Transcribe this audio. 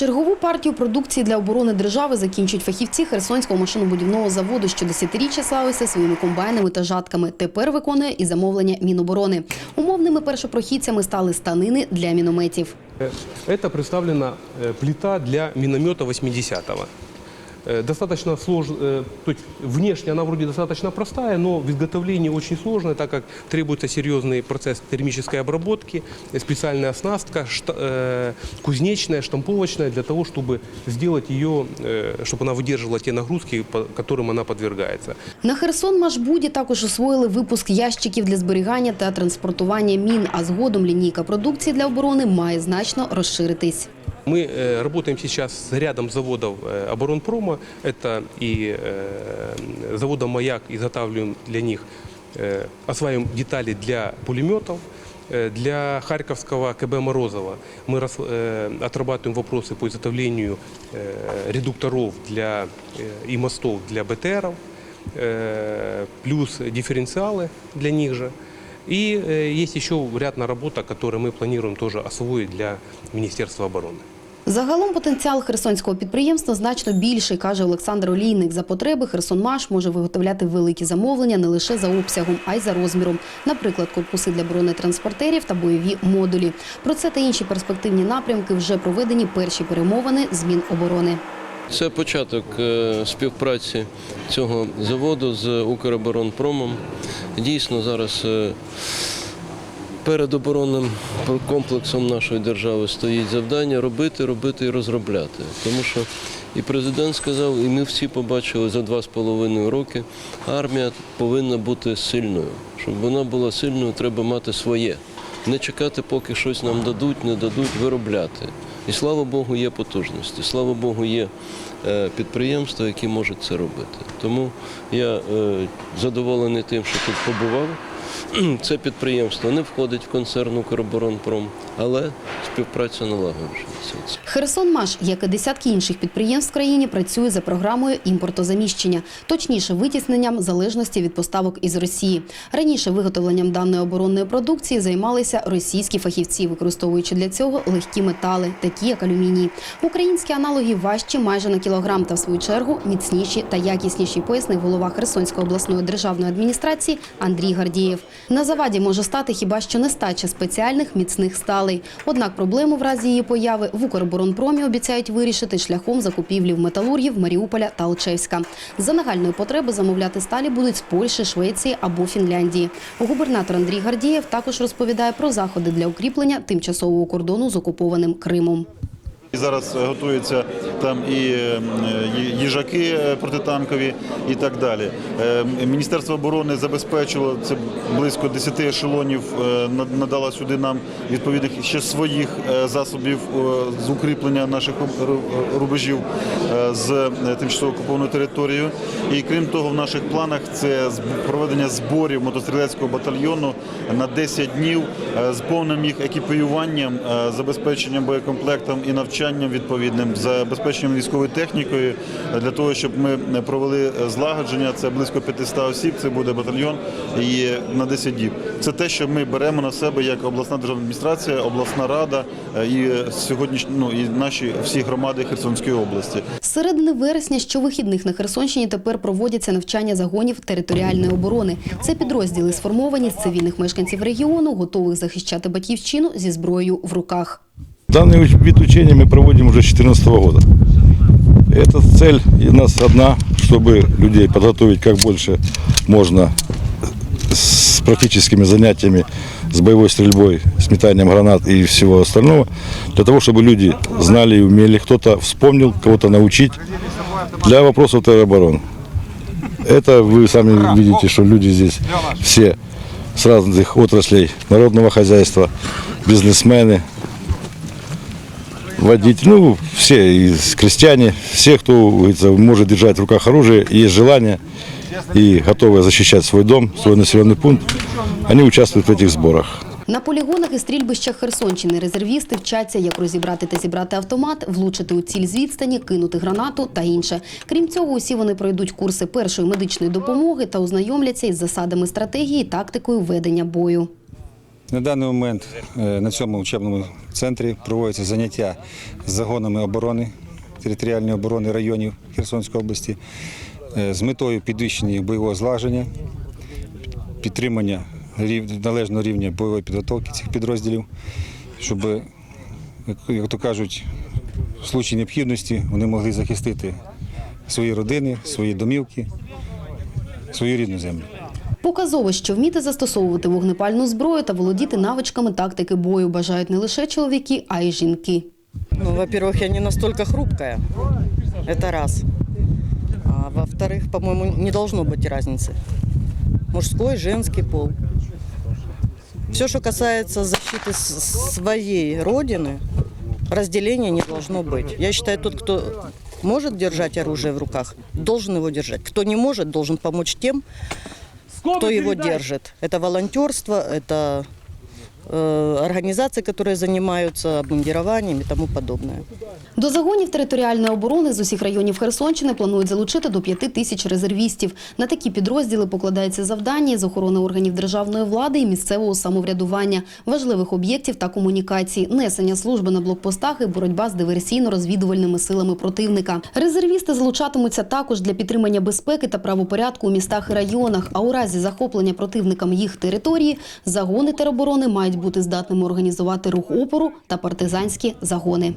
Чергову партію продукції для оборони держави закінчують фахівці Херсонського машинобудівного заводу, що десятиріччя славився своїми комбайнами та жатками. Тепер виконує і замовлення Міноборони. Умовними першопрохідцями стали станини для мінометів. Це представлена пліта плита для міномета 80-го. Э, Достаточно сложно, то есть внешне она вроде достаточно простая, но в изготовлении очень сложная, так как требуется серьезный процесс термической обработки, э, специальная оснастка, шта- э, кузнечная, штамповочная, для того, чтобы сделать ее, э, чтобы она выдерживала те нагрузки, по- которым она подвергается. На Херсон Машбуді також освоїли випуск ящиків для зберігання та транспортування мін, а згодом лінійка продукції для оборони має значно розширитись. Мы э, работаем сейчас с рядом заводов э, оборонпрома. Это и э, заводом «Маяк» изготавливаем для них, э, осваиваем детали для пулеметов. Э, Для Харьковского КБ «Морозова» мы рас- э, отрабатываем вопросы по изготовлению э, редукторов для, э, и мостов для БТРов, э, плюс дифференциалы для них же. И э, есть еще ряд наработок, которые мы планируем тоже освоить для Министерства обороны. Загалом потенціал херсонського підприємства значно більший, каже Олександр Олійник. За потреби Херсонмаш може виготовляти великі замовлення не лише за обсягом, а й за розміром. Наприклад, корпуси для бронетранспортерів та бойові модулі. Про це та інші перспективні напрямки вже проведені перші перемовини з Міноборони. Це початок е, співпраці цього заводу з Укроборонпромом. Дійсно, зараз е, перед оборонним комплексом нашої держави стоїть завдання робити, робити і розробляти. Тому що і президент сказав, і ми всі побачили за два з половиною роки, армія повинна бути сильною. Щоб вона була сильною, треба мати своє. Не чекати, поки щось нам дадуть, не дадуть, виробляти. І слава Богу, є потужності. Слава Богу, є е, підприємства, які можуть це робити. Тому я е, задоволений тим, що тут побував. Це підприємство не входить в концерн «Укроборонпром», але співпраця налагоджується. Херсонмаш, як і десятки інших підприємств в країні, працює за програмою імпортозаміщення, точніше витісненням залежності від поставок із Росії. Раніше виготовленням даної оборонної продукції займалися російські фахівці, використовуючи для цього легкі метали, такі як алюміній. Українські аналоги важчі майже на кілограм та в свою чергу міцніші та якісніші, пояснив голова Херсонської обласної державної адміністрації Андрій Гардієв. На заваді може стати хіба що нестача спеціальних міцних сталей. Однак проблему в разі її появи в Укроборонпромі обіцяють вирішити шляхом закупівлі в металургів Маріуполя та Алчевська. За нагальної потреби замовляти сталі будуть з Польщі, Швеції або Фінляндії. Губернатор Андрій Гардієв також розповідає про заходи для укріплення тимчасового кордону з окупованим Кримом. І Зараз е, готуються там і е, їжаки е, протитанкові і так далі. Е, Міністерство оборони забезпечило це близько 10 ешелонів, е, надало сюди нам відповідних ще своїх засобів з укріплення наших рубежів з тимчасово окупованою територією. І крім того, в наших планах це проведення зборів мотострілецького батальйону на 10 днів з повним їх екіпіюванням, забезпеченням боєкомплектом і навчанням відповідним, забезпеченням військовою технікою для того, щоб ми провели злагодження. Це близько 500 осіб. Це буде батальйон і на 10 діб. Це те, що ми беремо на себе як обласна державна адміністрація, обласна рада е, і сьогодні ну, і наші всі громади Херсонської області. Середини вересня щовихідних на Херсонщині тепер проводяться навчання загонів територіальної оборони. Це підрозділи сформовані з цивільних мешканців регіону, готових захищати батьківщину зі зброєю в руках. Данный вид учения мы проводим уже с 2014 года. Эта цель у нас одна, чтобы людей подготовить как больше можно с практическими занятиями, с боевой стрельбой, с метанием гранат и всего остального, для того, чтобы люди знали и умели, кто-то вспомнил, кого-то научить для вопросов теробороны. Это вы сами видите, что люди здесь все с разных отраслей народного хозяйства, бизнесмены, водитель, ну, все, и крестьяне, все, кто говорится, может держать в руках оружие, и есть желание и готовы защищать свой дом, свой населенный пункт, они участвуют в этих сборах. На полігонах і стрільбищах Херсонщини резервісти вчаться, як розібрати та зібрати автомат, влучити у ціль з відстані, кинути гранату та інше. Крім цього, усі вони пройдуть курси першої медичної допомоги та ознайомляться із засадами стратегії і тактикою ведення бою. На даний момент е, на цьому учебному центрі проводяться заняття з загонами оборони, територіальної оборони районів Херсонської області е, з метою підвищення бойового злаження, підтримання належного рівня бойової підготовки цих підрозділів, щоб, як то кажуть, в случаї необхідності вони могли захистити свої родини, свої домівки, свою рідну землю. Показово, що вміти застосовувати вогнепальну зброю та володіти навичками тактики бою бажають не лише чоловіки, а й жінки. Ну, во-первых, я не настолько хрупкая. Это раз. А во-вторых, по-моему, не должно быть разницы. Мужской, женский пол. Все, что касается защиты с- своей родины, разделения не должно быть. Я считаю, тот, кто может держать оружие в руках, должен его держать. Кто не может, должен помочь тем, кто его держит. Это волонтерство, это э, организации, которые занимаются обмундированием и тому подобное. До загонів територіальної оборони з усіх районів Херсонщини планують залучити до п'яти тисяч резервістів. На такі підрозділи покладається завдання з охорони органів державної влади і місцевого самоврядування, важливих об'єктів та комунікацій, несення служби на блокпостах і боротьба з диверсійно-розвідувальними силами противника. Резервісти залучатимуться також для підтримання безпеки та правопорядку у містах і районах. А у разі захоплення противникам їх території загони тероборони мають бути здатними організувати рух опору та партизанські загони.